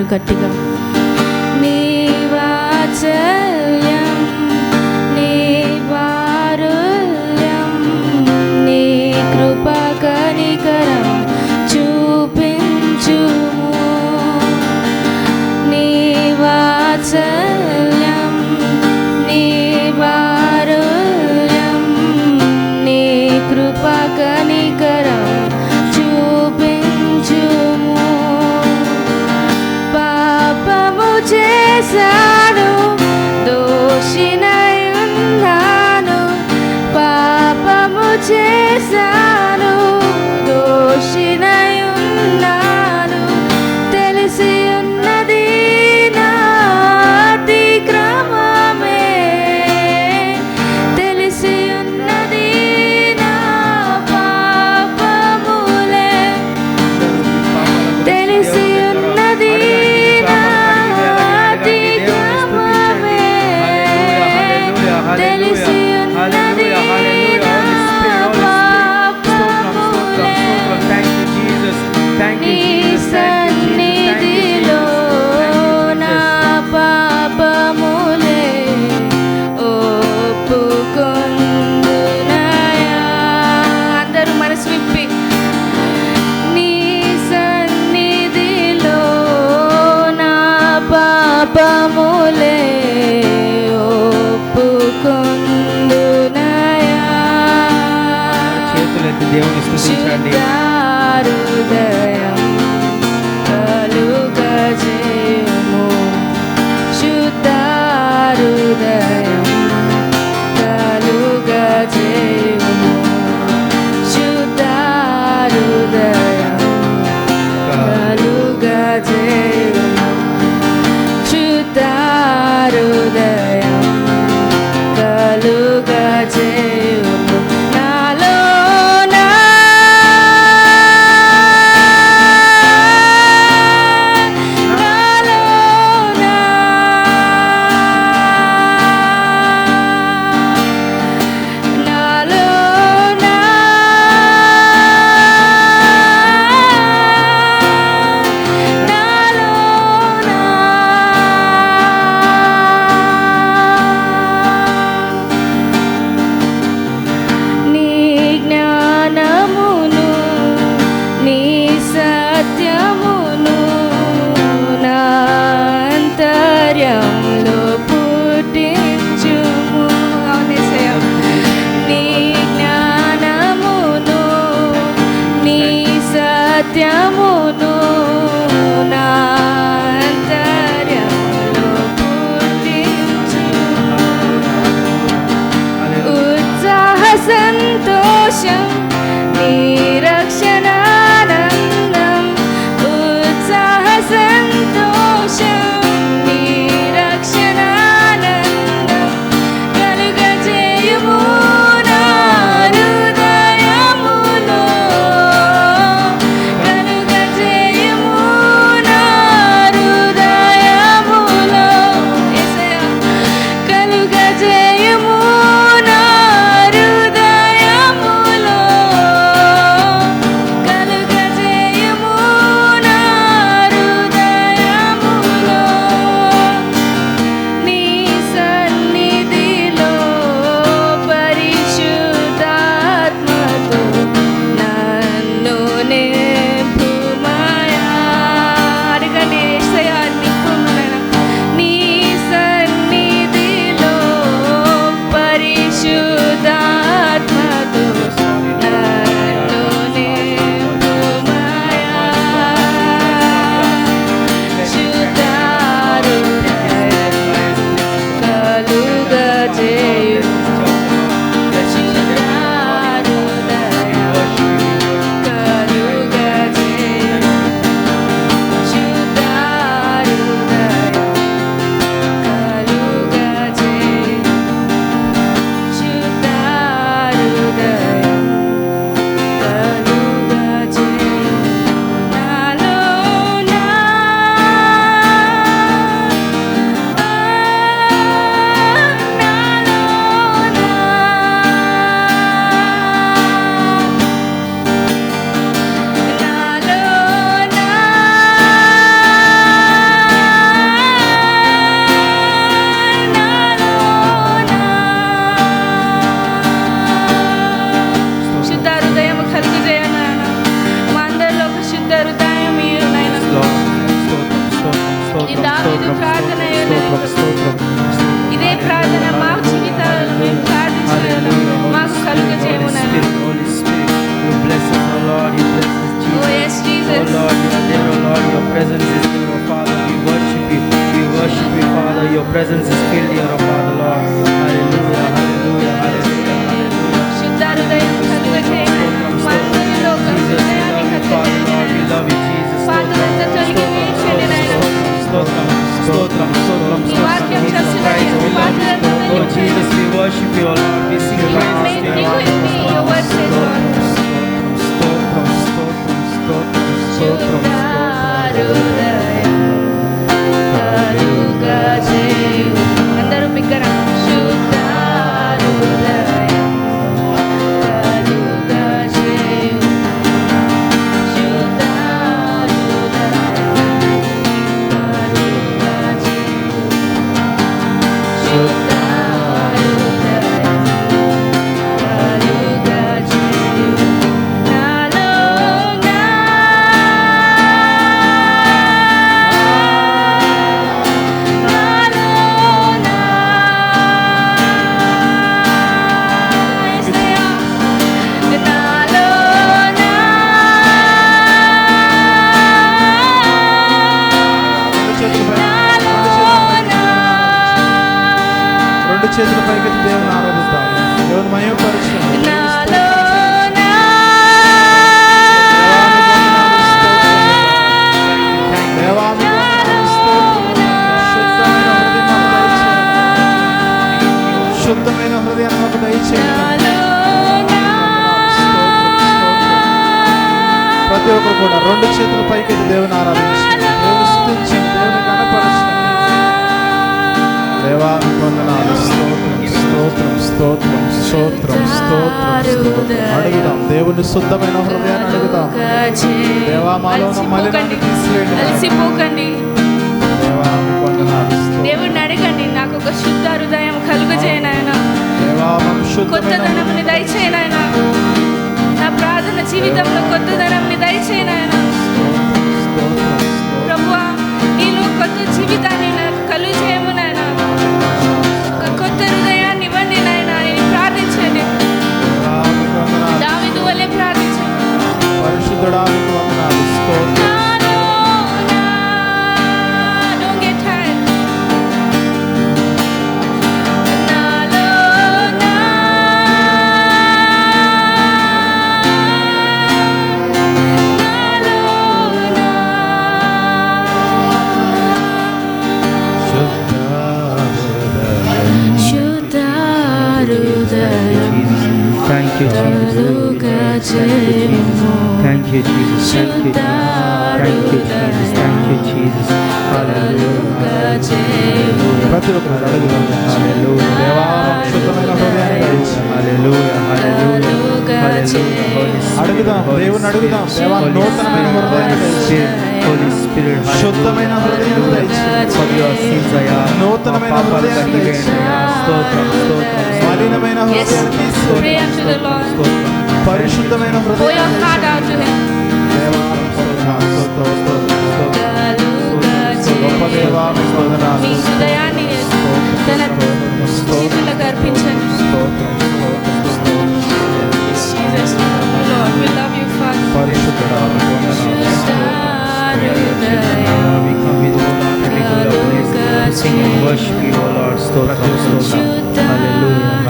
అందరూ గట్టిగా దేవుని స్థుతించండి Thank you. Your Your Stotram, Stotram, Stotram. Mark your testimony, Father, in the name of Jesus. We worship you, Lord. We sing praises to కూడా రెండు చేతుల పైకి దేవుని ఆరాధించండి. దేవుని కనపరచండి వందనాలు. స్తోత్రం స్తోత్రం స్తోత్రం స్తోత్రం అడుగుదాం. దేవుని శుద్ధమైన హృదయాన్ని అడుగుదాం. దేవా, మాలో ఉన్న మలినాన్ని తీసివేయండి. ప్రతి ఒక్కరు అడుగుదాం. దేవా శుద్ధమైన. అడుగుదాం దేవుని అడుగుదాం. దేవా నూతనమైన. Hallelujah. శుద్ధమైన. నూతనమైన. మలినమైన. పరిశుద్ధమైన Pour your హృదయాన్ని heart out to Him. దేవా స్తోత్రం, స్తోత్రం, స్తోత్రం, స్తోత్రం. గొప్ప కలుగజేయము. దేవా మీకు వందనాలు. మీ హృదయాన్ని తన. పరిశుద్ధుడా.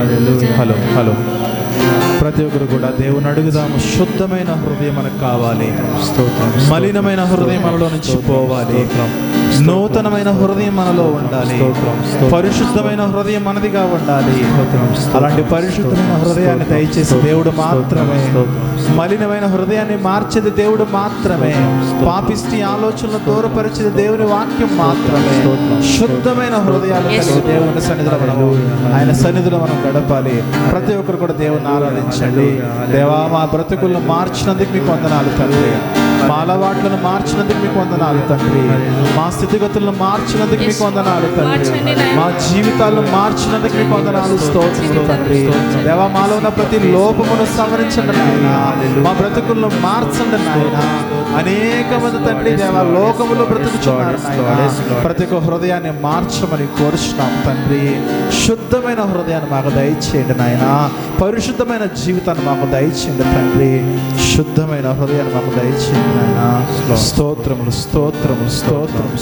Hallelujah, hallelujah. హలో హలో ప్రతి ఒక్కరు కూడా దేవుని అడుగుదాము శుద్ధమైన హృదయం మనకు కావాలి మలినమైన హృదయం మనలో నుంచి పోవాలి. నూతనమైన హృదయం మనలో ఉండాలి. పరిశుద్ధమైన హృదయం మనదిగా ఉండాలి. అలాంటి పరిశుద్ధమైన హృదయాన్ని దయచేసి దేవుడు మాత్రమే. మలినమైన హృదయాన్ని మార్చేది దేవుడు మాత్రమే. పాపిష్టి ఆలోచనలు దూరపరిచేది దేవుని వాక్యం మాత్రమే. శుద్ధమైన హృదయాలు దేవుని సన్నిధిలో Hallelujah. ఆయన సన్నిధిలో మనం గడపాలి. ప్రతి ఒక్కరు కూడా దేవుని ఆరాధించండి. దేవా మా బ్రతుకులను మార్చినందుకు మీకు వందనాలు తండ్రి. మా అలవాట్లను మార్చినందుకు మీకు వందనాలు తండ్రి. మా స్థితిగతులను మార్చినందుకు మీకు వందనాలు తండ్రి. మా జీవితాలను మార్చినందుకు మీకు వందనాలు. స్తోత్రం తండ్రి. దేవా మాలో ఉన్న ప్రతి లోపమును సవరించండి నాయన. మా బ్రతుకులను మార్చండి నాయన. అనేక మంది తండ్రి దేవా లోకములో బ్రతుకుచున్నారు. ప్రతి ఒక్క హృదయాన్ని మార్చమని కోరుచున్నాం తండ్రి. శుద్ధమైన హృదయాన్ని మాకు దయచేయండి నాయన. పరిశుద్ధమైన జీవితాన్ని మాకు దయచేయండి తండ్రి. శుద్ధమైన హృదయాన్ని మాకు దయచేయండి నాయన. స్తోత్రములు స్తోత్రములు స్తోత్రం స్తోత్రం